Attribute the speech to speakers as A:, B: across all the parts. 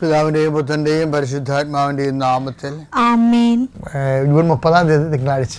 A: പിതാവിന്റെയും പുത്രന്റെയും പരിശുദ്ധാത്മാവിന്റെയും നാമത്തിൽ ജൂൺ മുപ്പതാം തീയതി തിങ്കളാഴ്ച.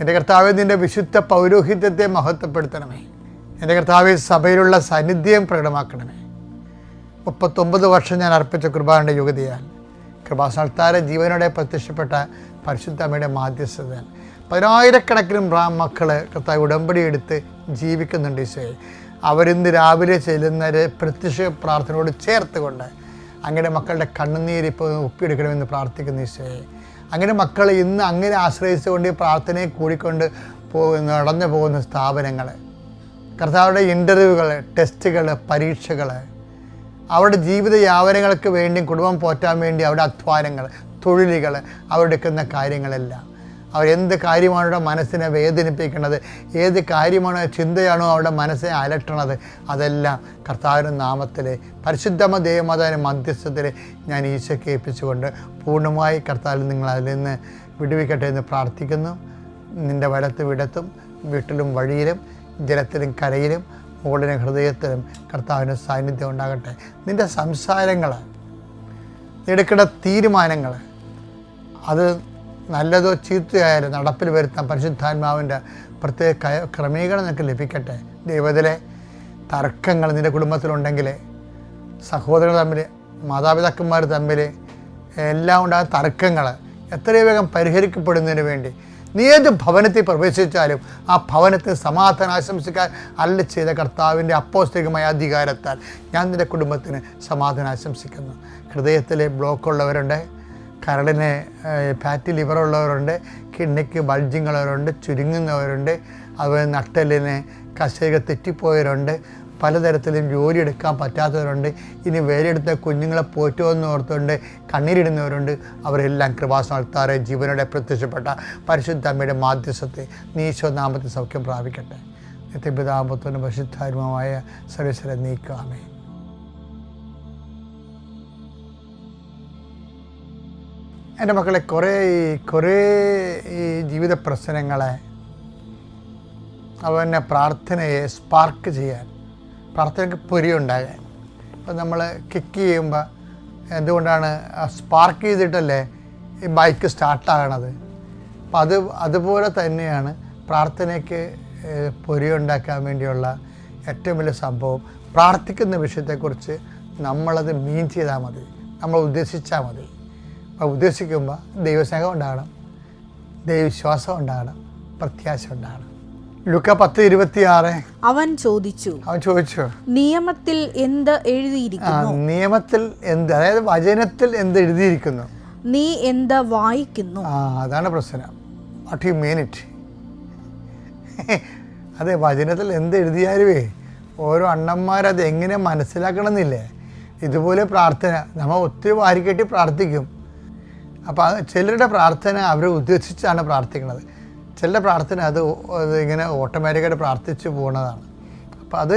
A: എന്റെ കർത്താവ് നിന്റെ വിശുദ്ധ പൗരോഹിത്യത്തെ മഹത്വപ്പെടുത്തണമേ. എന്റെ കർത്താവ് സഭയിലുള്ള സാന്നിധ്യം പ്രകടമാക്കണമേ. മുപ്പത്തൊമ്പത് വർഷം ഞാൻ അർപ്പിച്ച കുർബാനയുടെ യുഗതിയാൽ കൃപാസനത്താര ജീവനോടെ പ്രത്യക്ഷപ്പെട്ട പരിശുദ്ധ അമ്മയുടെ മാധ്യസ്ഥതയാൽ പതിനായിരക്കണക്കിന് ബ്രാ മക്കൾ കർത്താവ് ഉടമ്പടി എടുത്ത് ജീവിക്കുന്നുണ്ട് ഈശോയെ. അവരിന്ന് രാവിലെ ചെല്ലുന്നവരെ പ്രത്യക്ഷ പ്രാർത്ഥനയോട് ചേർത്തുകൊണ്ട് അങ്ങനെ മക്കളുടെ കണ്ണുനീരിപ്പോൾ ഒപ്പിയെടുക്കണമെന്ന് പ്രാർത്ഥിക്കുന്ന ഈശോയെ. അങ്ങനെ മക്കൾ ഇന്ന് അങ്ങനെ ആശ്രയിച്ചുകൊണ്ട് ഈ പ്രാർത്ഥനയെ കൂടിക്കൊണ്ട് പോകുന്ന നടന്നു പോകുന്ന സ്ഥാപനങ്ങൾ കർത്താവുടെ ഇന്റർവ്യൂകൾ ടെസ്റ്റുകൾ പരീക്ഷകൾ അവരുടെ ജീവിത യാവനങ്ങൾക്ക് വേണ്ടി കുടുംബം പോറ്റാൻ വേണ്ടി അവരുടെ അധ്വാനങ്ങൾ തൊഴിലുകൾ അവരെടുക്കുന്ന കാര്യങ്ങളെല്ലാം. അവരെന്ത് കാര്യമാണ് അവരുടെ മനസ്സിനെ വേദനിപ്പിക്കുന്നത്? ഏത് കാര്യമാണ് ചിന്തയാണോ അവരുടെ മനസ്സിനെ അലട്ടണത്? അതെല്ലാം കർത്താവിന്റെ നാമത്തിൽ പരിശുദ്ധമ ദേവമാതാവിന്റെ മധ്യസ്ഥത്തിൽ ഞാൻ ഈശോയ്ക്ക് ഏൽപ്പിച്ചുകൊണ്ട് പൂർണമായി കർത്താവിൽ നിങ്ങൾ അതിൽ നിന്ന് വിടുവിക്കട്ടെ എന്ന് പ്രാർത്ഥിക്കുന്നു. നിന്റെ വലത്ത് വിടത്തും വീട്ടിലും വഴിയിലും ജലത്തിലും കരയിലും മുകളിലും ഹൃദയത്തിലും കർത്താവിന്റെ സാന്നിധ്യം ഉണ്ടാകട്ടെ. നിന്റെ സംസാരങ്ങൾ എടുക്കേണ്ട തീരുമാനങ്ങൾ അത് നല്ലതോ ചീത്തയായാലും നടപ്പിൽ വരുത്താൻ പരിശുദ്ധാത്മാവിന്റെ പ്രത്യേക ക്രമീകരണം നിനക്ക് ലഭിക്കട്ടെ. ദൈവത്തിലെ തർക്കങ്ങൾ നിന്റെ കുടുംബത്തിലുണ്ടെങ്കിൽ സഹോദരങ്ങൾ തമ്മിൽ മാതാപിതാക്കന്മാർ തമ്മിൽ എല്ലാം ഉണ്ടായ തർക്കങ്ങൾ എത്രയും വേഗം പരിഹരിക്കപ്പെടുന്നതിന് വേണ്ടി നീ ഏത് ഭവനത്തിൽ പ്രവേശിച്ചാലും ആ ഭവനത്തിൽ സമാധാനം ആശംസിക്കാൻ അല്ല ചെയ്ത കർത്താവിന്റെ അപ്പോസ്തികമായ അധികാരത്താൽ ഞാൻ നിന്റെ കുടുംബത്തിന് സമാധാനം ആശംസിക്കുന്നു. ഹൃദയത്തിലെ ബ്ലോക്കുള്ളവരുണ്ട് കരളിന് ഫാറ്റി ലിവറുള്ളവരുണ്ട് കിഡ്നിക്ക് ബൾജിങ്ങുള്ളവരുണ്ട് ചുരുങ്ങുന്നവരുണ്ട് അതുപോലെ നട്ടലിന് കശേക തെറ്റിപ്പോയവരുണ്ട് പലതരത്തിലും ജോലി എടുക്കാൻ പറ്റാത്തവരുണ്ട് ഇനി വേലെടുത്ത കുഞ്ഞുങ്ങളെ പോറ്റുമെന്ന് ഓർത്തുകൊണ്ട് കണ്ണീരിടുന്നവരുണ്ട്. അവരെല്ലാം കൃപാസനത്താറെ ജീവനോടെ പ്രത്യക്ഷപ്പെട്ട പരിശുദ്ധ അമ്മയുടെ മാധ്യസ്ഥത്തെ നീശോ നാമത്തിൽ സൗഖ്യം പ്രാപിക്കട്ടെ. നിത്യപിതാപുത്രനും പരിശുദ്ധാരുമായ സർവേശ്വര നീക്കാമേ എന്റെ മക്കളെ കുറേ കുറേ ഈ ജീവിത പ്രശ്നങ്ങളെ അവനെ പ്രാർത്ഥനയെ സ്പാർക്ക് ചെയ്യാൻ പ്രാർത്ഥനയ്ക്ക് പൊരിയുണ്ടാകാൻ ഇപ്പം നമ്മൾ കിക്ക് ചെയ്യുമ്പോൾ എന്തുകൊണ്ടാണ് സ്പാർക്ക് ചെയ്തിട്ടല്ലേ ഈ ബൈക്ക് സ്റ്റാർട്ടാകണത് അപ്പം അത് അതുപോലെ തന്നെയാണ് പ്രാർത്ഥനയ്ക്ക് പൊരി പൊരിയുണ്ടാക്കാൻ വേണ്ടിയുള്ള ഏറ്റവും വലിയ സംഭവം. പ്രാർത്ഥിക്കുന്ന വിഷയത്തെക്കുറിച്ച് നമ്മളത് മീൻ ചെയ്താൽ മതി. നമ്മൾ ഉദ്ദേശിച്ചാൽ മതി. അപ്പോൾ ഉദ്ദേശിക്കുമ്പോൾ ദൈവസ്നേഹം ഉണ്ടാകണം. ദൈവവിശ്വാസം ഉണ്ടാകണം. പ്രത്യാശ ഉണ്ടാകണം. ലുക്ക പത്ത് ഇരുപത്തിയാറ്.
B: അവൻ ചോദിച്ചു
A: അവൻ ചോദിച്ചു
B: നിയമത്തിൽ എന്ത് എഴുതിയിരിക്കുന്നു?
A: നിയമത്തിൽ എന്ത് അതായത് വചനത്തിൽ എന്ത് എഴുതിയിരിക്കുന്നു?
B: നീ എന്ത് വായിക്കുന്നു?
A: ആ അതാണ് പ്രശ്നം. വാട്ട് യു മീൻ ഇറ്റ് അതെ വചനത്തിൽ എന്ത് എഴുതിയാലുവേ ഓരോ അണ്ണന്മാരത് എങ്ങനെ മനസ്സിലാക്കണമെന്നില്ലേ? ഇതുപോലെ പ്രാർത്ഥന നമ്മൾ ഒത്തിരി വാരിക്കെട്ടി പ്രാർത്ഥിക്കും. അപ്പോൾ ചിലരുടെ പ്രാർത്ഥന അവർ ഉദ്ദേശിച്ചാണ് പ്രാർത്ഥിക്കുന്നത്. ചിലരുടെ പ്രാർത്ഥന അത് ഇങ്ങനെ ഓട്ടോമാറ്റിക്കായിട്ട് പ്രാർത്ഥിച്ചു പോകുന്നതാണ് അപ്പോൾ അത്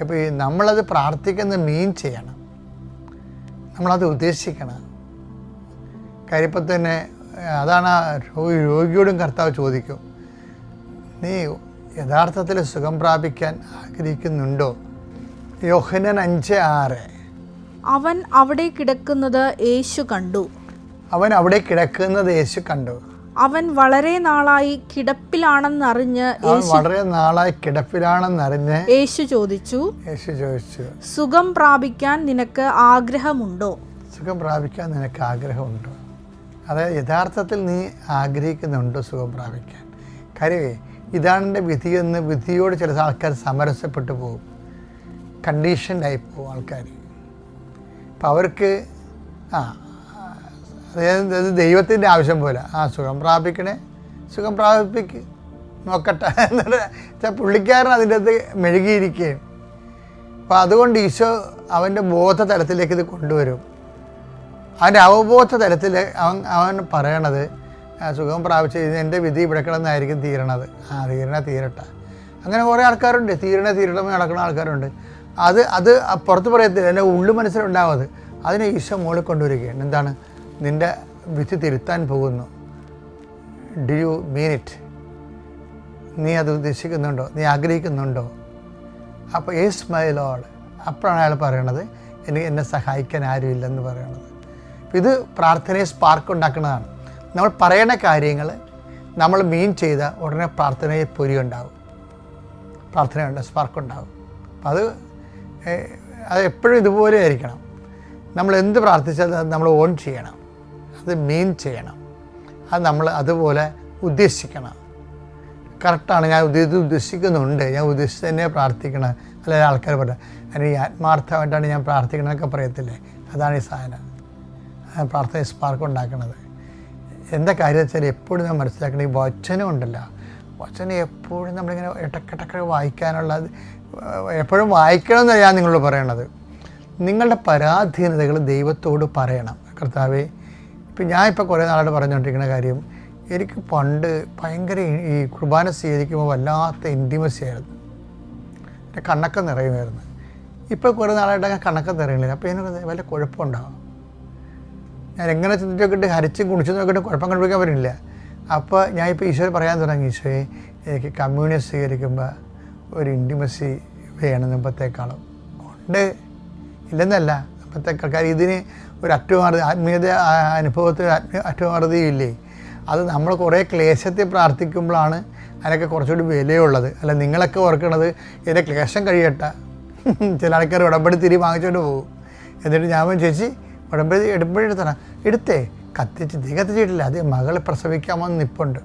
A: ഇപ്പോൾ ഈ നമ്മളത് പ്രാർത്ഥിക്കുന്ന മീൻ ചെയ്യണം. നമ്മളത് ഉദ്ദേശിക്കണം. കാര്യം ഇപ്പം തന്നെ അതാണ് രോഗിയോടും കർത്താവ് ചോദിക്കും നീ യഥാർത്ഥത്തിൽ സുഖം പ്രാപിക്കാൻ ആഗ്രഹിക്കുന്നുണ്ടോ? യോഹനൻ അഞ്ച് ആറ്.
B: അവൻ അവിടെ കിടക്കുന്നത് യേശു കണ്ടു.
A: അവൻ അവിടെ കിടക്കുന്നത് യേശു കണ്ടു.
B: അവൻ വളരെ നാളായി കിടപ്പിലാണെന്നറിഞ്ഞ്
A: അവൻ വളരെ നാളായി കിടപ്പിലാണെന്ന് കിടപ്പിലാണെന്നറിഞ്ഞ്
B: യേശു ചോദിച്ചു
A: യേശു ചോദിച്ചു
B: സുഖം പ്രാപിക്കാൻ നിനക്ക് ആഗ്രഹമുണ്ടോ?
A: സുഖം പ്രാപിക്കാൻ നിനക്ക് ആഗ്രഹമുണ്ടോ? അതായത് യഥാർത്ഥത്തിൽ നീ ആഗ്രഹിക്കുന്നുണ്ടോ സുഖം പ്രാപിക്കാൻ? കാര്യമേ ഇതാണ് എന്റെ വിധിയെന്ന് വിധിയോട് ചില ആൾക്കാർ സമരസപ്പെട്ടു പോകും. കണ്ടീഷൻഡായി പോകും ആൾക്കാർ അപ്പം അവർക്ക് ആ അതായത് അത് ദൈവത്തിന്റെ ആവശ്യം പോലെ. ആ സുഖം പ്രാപിക്കണേ. സുഖം പ്രാപിപ്പിക്ക് നോക്കട്ടെ. എന്നിട്ട് വെച്ചാൽ പുള്ളിക്കാരൻ അതിന്റെ അകത്ത് മെഴുകിയിരിക്കുകയും. അപ്പോൾ അതുകൊണ്ട് ഈശോ അവന്റെ ബോധ തലത്തിലേക്ക് ഇത് കൊണ്ടുവരും. അവന്റെ അവബോധ തലത്തിൽ അവൻ അവൻ പറയണത് സുഖം പ്രാപിച്ച് ഇത് എന്റെ വിധി ഇവിടെ കിടന്നായിരിക്കും തീരണത്. ആ തീരണ തീരട്ടെ. അങ്ങനെ കുറേ ആൾക്കാരുണ്ട്. തീരണ തീരണമേ നടക്കുന്ന ആൾക്കാരുണ്ട്. അത് അത് പുറത്ത് പറയത്തില്ല. എന്റെ ഉള്ളു മനസ്സിലുണ്ടാവും അത്. അതിനെ ഈശോ മുകളിൽ കൊണ്ടുവരികയാണ്. എന്താണ്? നിന്റെ വിധി തിരുത്താൻ പോകുന്നു. ഡു യു മീൻ ഇറ്റ് നീ അത് ഉദ്ദേശിക്കുന്നുണ്ടോ? നീ ആഗ്രഹിക്കുന്നുണ്ടോ? അപ്പോൾ ഏസ് മൈ ലോഡ് അപ്പോഴാണ് അയാൾ പറയണത് എനിക്ക് എന്നെ സഹായിക്കാൻ ആരുമില്ലെന്ന് പറയണത്. ഇത് പ്രാർത്ഥനയെ സ്പാർക്ക് ഉണ്ടാക്കുന്നതാണ്. നമ്മൾ പറയണ കാര്യങ്ങൾ നമ്മൾ മീൻ ചെയ്ത ഉടനെ പ്രാർത്ഥനയെ പൊരി ഉണ്ടാവും. പ്രാർത്ഥനയുണ്ട് സ്പാർക്ക് ഉണ്ടാവും. അപ്പം അത് അത് എപ്പോഴും ഇതുപോലെ ആയിരിക്കണം. നമ്മൾ എന്ത് പ്രാർത്ഥിച്ചാൽ നമ്മൾ ഓൺ ചെയ്യണം. അത് മീൻ ചെയ്യണം. അത് നമ്മൾ അതുപോലെ ഉദ്ദേശിക്കണം. കറക്റ്റാണ് ഞാൻ ഉദ്ദേശിച്ച് ഉദ്ദേശിക്കുന്നുണ്ട്. ഞാൻ ഉദ്ദേശിച്ച് തന്നെ പ്രാർത്ഥിക്കണം. അല്ലെങ്കിൽ ആൾക്കാർ പറയാം അല്ലെങ്കിൽ ആത്മാർത്ഥമായിട്ടാണ് ഞാൻ പ്രാർത്ഥിക്കണമെന്നൊക്കെ പറയത്തില്ലേ? അതാണ് ഈ സാധനം. പ്രാർത്ഥന സ്പാർക്ക് ഉണ്ടാക്കുന്നത് എന്താ കാര്യം വെച്ചാൽ എപ്പോഴും ഞാൻ മനസ്സിലാക്കണം ഈ വചനം ഉണ്ടല്ലോ. വചനം എപ്പോഴും നമ്മളിങ്ങനെ ഇടക്കിടക്ക് വായിക്കാനുള്ള എപ്പോഴും വായിക്കണം ഞാൻ നിങ്ങളോട് പറയണത്. നിങ്ങളുടെ പരാധീനതകൾ ദൈവത്തോട് പറയണം. കർത്താവേ ഇപ്പം ഞാൻ ഇപ്പോൾ കുറേ നാളായിട്ട് പറഞ്ഞുകൊണ്ടിരിക്കുന്ന കാര്യം എനിക്ക് പണ്ട് ഭയങ്കര ഈ- കുർബാന സ്വീകരിക്കുമ്പോൾ വല്ലാത്ത ഇന്റിമസി ആയിരുന്നു. എന്റെ കണ്ണൊക്കെ നിറയുമായിരുന്നു. ഇപ്പോൾ കുറേ നാളായിട്ട് ഞാൻ കണ്ണൊക്കെ നിറയുന്നില്ല. അപ്പോൾ എനിക്ക് വല്ല കുഴപ്പമുണ്ടാകും ഞാൻ എങ്ങനെ ചിന്തിച്ചൊക്കെ ഹരിച്ചും കുണിച്ചും നോക്കിയിട്ട് കുഴപ്പം കണ്ടുപിടിക്കാൻ പറ്റില്ല. അപ്പോൾ ഞാൻ ഇപ്പോൾ ഈശോയെ പറയാൻ തുടങ്ങി ഈശോയെ എനിക്ക് കമ്മ്യൂണിയം സ്വീകരിക്കുമ്പോൾ ഒരു ഇന്റിമസി വേണം മുമ്പത്തേക്കാളും. ഉണ്ട്. ഇല്ലെന്നല്ല. മുമ്പത്തേക്കാൾ കാര്യം ഇതിന് ഒരു അറ്റുമാറുതി ആത്മീയത അനുഭവത്തിന് ആത്മീയ അറ്റുമാറുതിയും ഇല്ലേ അത് നമ്മൾ കുറേ ക്ലേശത്തെ പ്രാർത്ഥിക്കുമ്പോഴാണ് അതിനൊക്കെ കുറച്ചുകൂടി വിലയുള്ളത്. അല്ല നിങ്ങളൊക്കെ ഓർക്കണത് എന്റെ ക്ലേശം കഴിയട്ടെ. ചില ആൾക്കാർ ഉടമ്പടി തിരി വാങ്ങിച്ചുകൊണ്ട് പോകും. എന്നിട്ട് ഞാൻ ചേച്ചി ഉടമ്പടി എടുപ്പോഴെടുത്തണം എടുത്തേ കത്തിച്ച് തീ കത്തിച്ചിട്ടില്ല. അത് മകൾ പ്രസവിക്കാമെന്ന് നിപ്പുണ്ട്.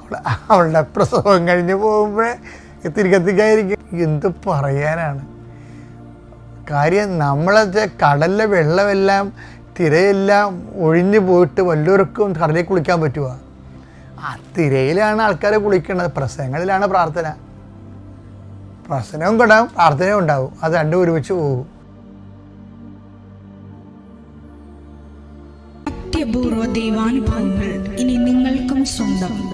A: അവൾ അവളുടെ പ്രസവം കഴിഞ്ഞ് പോകുമ്പോഴേ തിരി കത്തിക്കാതിരിക്കും എന്ത് പറയാനാണ്? കാര്യം നമ്മളത് കടലിലെ വെള്ളമെല്ലാം തിരയെല്ലാം ഒഴിഞ്ഞു പോയിട്ട് വല്ലവർക്കും കടലിൽ കുളിക്കാൻ പറ്റുമോ ആ തിരയിലാണ് ആൾക്കാരെ കുളിക്കുന്നത് പ്രസംഗങ്ങളിലാണ് പ്രാർത്ഥന. പ്രസനവും കിടാം പ്രാർത്ഥനയും ഉണ്ടാവും. അത് രണ്ടും ഒരുമിച്ച് പോകും.
C: അത്യപൂർവ ദൈവാനുഭവങ്ങൾ ഇനി നിങ്ങൾക്കും സ്വന്തം.